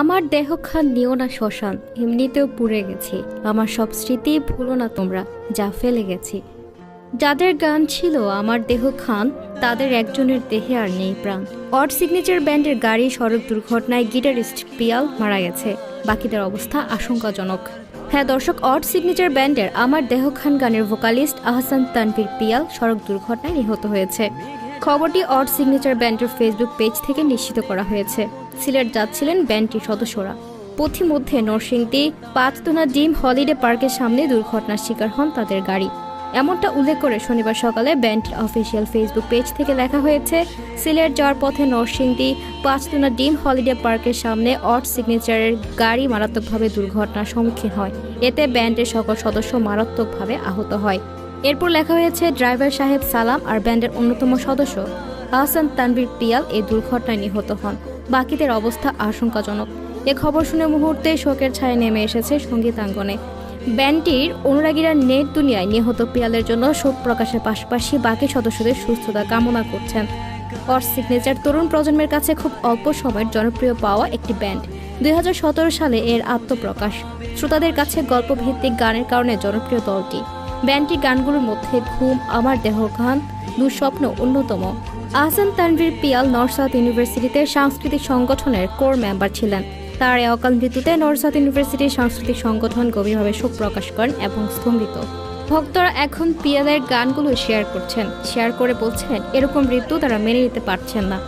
আমার দেহ খান নিও না শ্মশান এমনিতেও পুড়ে গেছি। আমার সব স্মৃতি ভুলো না তোমরা, যা ফেলে গেছি। যাদের গান ছিল আমার দেহ খান তাদের একজনের দেহে আর নেই প্রাণ। অড সিগনেচার ব্যান্ডের গাড়ি, সড়ক দুর্ঘটনায় গিটারিস্ট পিয়াল মারা গেছে। বাকিদের অবস্থা আশঙ্কাজনক। হ্যাঁ দর্শক, অড সিগনেচার ব্যান্ডের আমার দেহ খান গানের ভোকালিস্ট আহসান তানভীর পিয়াল সড়ক দুর্ঘটনায় নিহত হয়েছে। খবরটি অড সিগনেচার ব্যান্ডের ফেসবুক পেজ থেকে নিশ্চিত করা হয়েছে। সিলেট যাচ্ছিলেন ব্যান্ডটির সদস্যরা। পথিমধ্যে নরসিংদী, পাঁচতোনা ডিম হলিডে পার্কের সামনে দুর্ঘটনার শিকার হন তাদের গাড়ি। এমনটা উল্লেখ করে শনিবার সকালে ব্যান্ডটির অফিসিয়াল ফেসবুক পেজ থেকে লেখা হয়েছে, সিলেট যাওয়ার পথে নরসিংদী, পাঁচতোনা ডিম হলিডে পার্কের সামনে অড সিগনেচারের গাড়ি মারাত্মকভাবে দুর্ঘটনার সম্মুখীন হয়। এতে ব্যান্ডের সকল সদস্য মারাত্মকভাবে আহত হয়। এরপর লেখা হয়েছে, ড্রাইভার সাহেব সালাম আর ব্যান্ডের অন্যতম সদস্য আহসান তানভীর পিয়াল এই দুর্ঘটনায় নিহত হন। বাকিদের অবস্থা আশঙ্কাজনক। এ খবর শুনে মুহূর্তে শোকের ছায়া নেমে এসেছে সঙ্গীতাঙ্গনে। ব্যান্ডটির অনুরাগীরা নেট দুনিয়ায় নিহত পিয়ালের জন্য শোক প্রকাশের পাশাপাশি বাকি সদস্যদের সুস্থতা কামনা করছেন। অর সিগনেচার তরুণ প্রজন্মের কাছে খুব অল্প সময়ের জনপ্রিয় পাওয়া একটি ব্যান্ড। দুই হাজার সতেরো সালে এর আত্মপ্রকাশ। শ্রোতাদের কাছে গল্পভিত্তিক গানের কারণে জনপ্রিয় দলটি। ব্যান্ডটির গানগুলোর মধ্যে ঘুম, আমার দেহ গান দুঃস্বপ্ন অন্যতম। আহসান তানভীর পিয়াল নর্সাউথ ইউনিভার্সিটিতে সাংস্কৃতিক সংগঠনের কোর মেম্বার ছিলেন। তার এই অকাল মৃত্যুতে নর্সাউথ ইউনিভার্সিটির সাংস্কৃতিক সংগঠন গভীরভাবে শোক প্রকাশ করেন এবং স্তম্ভিত। ভক্তরা এখন পিয়ালের গানগুলো শেয়ার করছেন। শেয়ার করে বলছেন, এরকম মৃত্যু তারা মেনে নিতে পারছেন না।